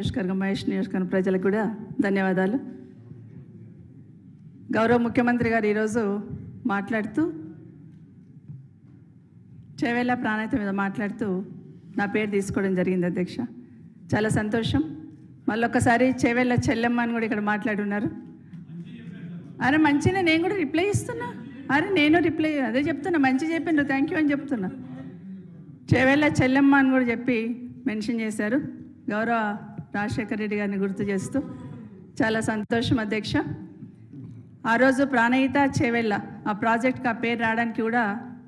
నియోజకవర్గం మహేష్ నియోజకవర్గం ప్రజలకు కూడా ధన్యవాదాలు. గౌరవ ముఖ్యమంత్రి గారు ఈరోజు మాట్లాడుతూ చేవేళ్ళ ప్రాణాయత మీద మాట్లాడుతూ నా పేరు తీసుకోవడం జరిగింది అధ్యక్ష. చాలా సంతోషం. మళ్ళొక్కసారి చేవేళ్ళ చెల్లెమ్మ అని కూడా ఇక్కడ మాట్లాడున్నారు. అరే మంచిగా నేను కూడా రిప్లై ఇస్తున్నా. అరే నేను రిప్లై అదే చెప్తున్నా మంచి చెప్పిండు థ్యాంక్ యూ అని చెప్తున్నా. చేవేళ్ళ చెల్లెమ్మ అని కూడా చెప్పి మెన్షన్ చేశారు. గౌరవ రాజశేఖర రెడ్డి గారిని గుర్తు చేస్తూ చాలా సంతోషం అధ్యక్ష. ఆ రోజు ప్రాణహిత చేవెళ్ళ ఆ ప్రాజెక్ట్కి ఆ పేరు రావడానికి కూడా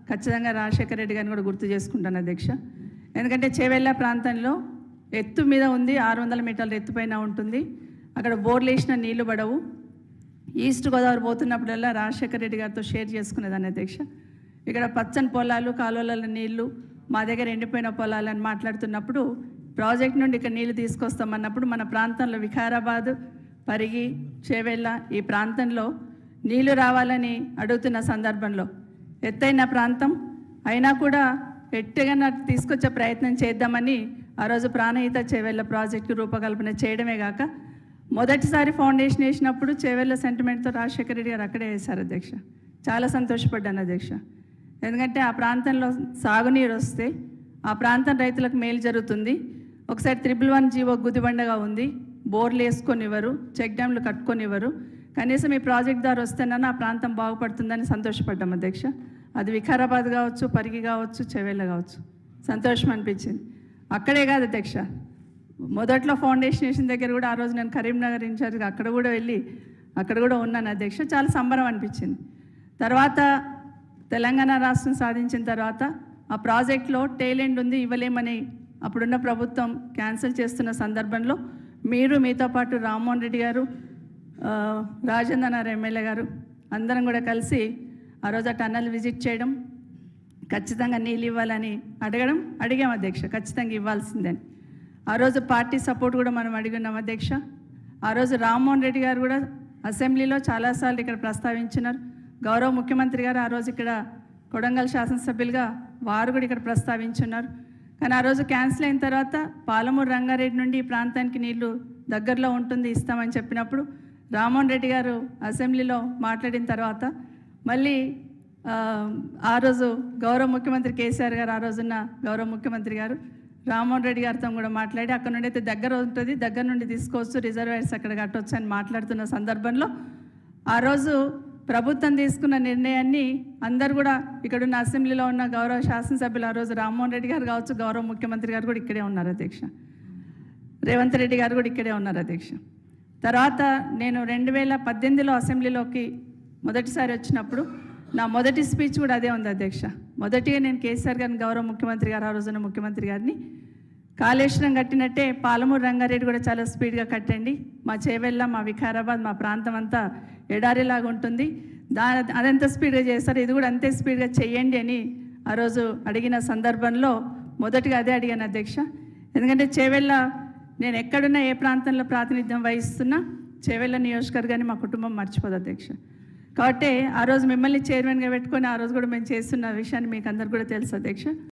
ఖచ్చితంగా రాజశేఖర రెడ్డి గారిని కూడా గుర్తు చేసుకుంటాను అధ్యక్ష. ఎందుకంటే చేవెళ్ళ ప్రాంతంలో ఎత్తు మీద ఉంది ఆరు వందల మీటర్ల ఎత్తుపైన ఉంటుంది. అక్కడ బోర్లు వేసిన నీళ్ళు పడవు. ఈస్ట్ గోదావరి పోతున్నప్పుడల్లా రాజశేఖర రెడ్డి గారితో షేర్ చేసుకునేదాన్ని అధ్యక్ష. ఇక్కడ పచ్చని పొలాలు కాలువల నీళ్ళు మా దగ్గర ఎండిపోయిన పొలాలు అని మాట్లాడుతున్నప్పుడు ప్రాజెక్ట్ నుండి ఇక్కడ నీళ్ళు తీసుకొస్తామన్నప్పుడు మన ప్రాంతంలో వికారాబాద్ పరిగి చేవెళ్ళ ఈ ప్రాంతంలో నీళ్ళు రావాలని అడుగుతున్న సందర్భంలో ఎత్తైన ప్రాంతం. అయినా కూడా ఎట్టుగా తీసుకొచ్చే ప్రయత్నం చేద్దామని ఆ రోజు ప్రాణహిత చేవెళ్ళ ప్రాజెక్టు రూపకల్పన చేయడమే కాక మొదటిసారి ఫౌండేషన్ వేసినప్పుడు చేవెళ్ళ సెంటిమెంట్తో రాజశేఖర రెడ్డి గారు అక్కడే వేశారు అధ్యక్ష. చాలా సంతోషపడ్డాను అధ్యక్ష. ఎందుకంటే ఆ ప్రాంతంలో సాగునీరు వస్తే ఆ ప్రాంతం రైతులకు మేలు జరుగుతుంది. ఒకసారి త్రిపుల్ వన్ జీవో గుదిబండగా ఉంది. బోర్లు వేసుకొనివ్వరు చెక్ డ్యామ్లు కట్టుకొనివ్వరు. కనీసం ఈ ప్రాజెక్ట్ ద్వారా వస్తేనన్నా ఆ ప్రాంతం బాగుపడుతుందని సంతోషపడ్డాం అధ్యక్ష. అది వికారాబాద్ కావచ్చు పరిగి కావచ్చు చెవేళ్ళ కావచ్చు. సంతోషం అనిపించింది. అక్కడే కాదు అధ్యక్ష. మొదట్లో ఫౌండేషన్ వేసిన దగ్గర కూడా ఆ రోజు నేను కరీంనగర్ ఇన్ఛార్జ్గా అక్కడ కూడా వెళ్ళి అక్కడ కూడా ఉన్నాను అధ్యక్ష. చాలా సంబరం అనిపించింది. తర్వాత తెలంగాణ రాష్ట్రం సాధించిన తర్వాత ఆ ప్రాజెక్ట్లో టేలెంట్ ఉంది ఇవ్వలేమని అప్పుడున్న ప్రభుత్వం క్యాన్సిల్ చేస్తున్న సందర్భంలో మీరు మీతో పాటు రామ్మోహన్ రెడ్డి గారు రాజేంద్ర నార్ ఎమ్మెల్యే గారు అందరం కూడా కలిసి ఆ రోజు ఆ టన్నల్ విజిట్ చేయడం ఖచ్చితంగా నీళ్ళు ఇవ్వాలని అడగడం అడిగాం అధ్యక్ష ఖచ్చితంగా ఇవ్వాల్సిందని ఆ రోజు పార్టీ సపోర్ట్ కూడా మనం అడిగినాం అధ్యక్ష. ఆ రోజు రామ్మోహన్ రెడ్డి గారు కూడా అసెంబ్లీలో చాలాసార్లు ఇక్కడ ప్రస్తావించినారు. గౌరవ ముఖ్యమంత్రి గారు ఆ రోజు ఇక్కడ కొడంగల్ శాసనసభ్యులుగా వారు కూడా ఇక్కడ ప్రస్తావించున్నారు. కానీ ఆ రోజు క్యాన్సిల్ అయిన తర్వాత పాలమూరు రంగారెడ్డి నుండి ఈ ప్రాంతానికి నీళ్ళు దగ్గరలో ఉంటుంది ఇస్తామని చెప్పినప్పుడు రామ్మోహన్ రెడ్డి గారు అసెంబ్లీలో మాట్లాడిన తర్వాత మళ్ళీ ఆ, రోజు గౌరవ ముఖ్యమంత్రి కేసీఆర్ గారు ఆ రోజున్న గౌరవ ముఖ్యమంత్రి గారు రామ్మోహన్ రెడ్డి గారితో కూడా మాట్లాడి అక్కడ నుండి అయితే దగ్గర ఉంటుంది దగ్గర నుండి తీసుకోవచ్చు రిజర్వాయర్స్ అక్కడ కట్టవచ్చు అని మాట్లాడుతున్న సందర్భంలో ఆ రోజు ప్రభుత్వం తీసుకున్న నిర్ణయాన్ని అందరు కూడా ఇక్కడున్న అసెంబ్లీలో ఉన్న గౌరవ శాసనసభ్యులు ఆ రోజు రామ్మోహన్ రెడ్డి గారు కావచ్చు గౌరవ ముఖ్యమంత్రి గారు కూడా ఇక్కడే ఉన్నారు అధ్యక్ష. రేవంత్ రెడ్డి గారు కూడా ఇక్కడే ఉన్నారు అధ్యక్ష. తర్వాత నేను రెండు వేల పద్దెనిమిదిలో అసెంబ్లీలోకి మొదటిసారి వచ్చినప్పుడు నా మొదటి స్పీచ్ కూడా అదే ఉంది అధ్యక్ష. మొదటిగా నేను కేసీఆర్ గారిని గౌరవ ముఖ్యమంత్రి గారు ఆ రోజున ముఖ్యమంత్రి గారిని కాళేశ్వరం కట్టినట్టే పాలమూరు రంగారెడ్డి కూడా చాలా స్పీడ్గా కట్టండి. మా చేవెళ్ళ మా వికారాబాద్ మా ప్రాంతం అంతా ఎడారిలాగా ఉంటుంది. దా అదెంత స్పీడ్గా చేస్తారు? ఇది కూడా అంతే స్పీడ్గా చేయండి అని ఆ రోజు అడిగిన సందర్భంలో మొదటిగా అదే అడిగాను అధ్యక్ష. ఎందుకంటే చేవెళ్ళ నేను ఎక్కడున్నా ఏ ప్రాంతంలో ప్రాతినిధ్యం వహిస్తున్నా చేవెళ్ళ నియోజకవర్గాన్ని మా కుటుంబం మర్చిపోదు అధ్యక్ష. కాబట్టి ఆ రోజు మిమ్మల్ని చైర్మన్గా పెట్టుకొని ఆ రోజు కూడా మేము చేస్తున్న విషయాన్ని మీకు అందరు కూడా తెలుసు అధ్యక్ష.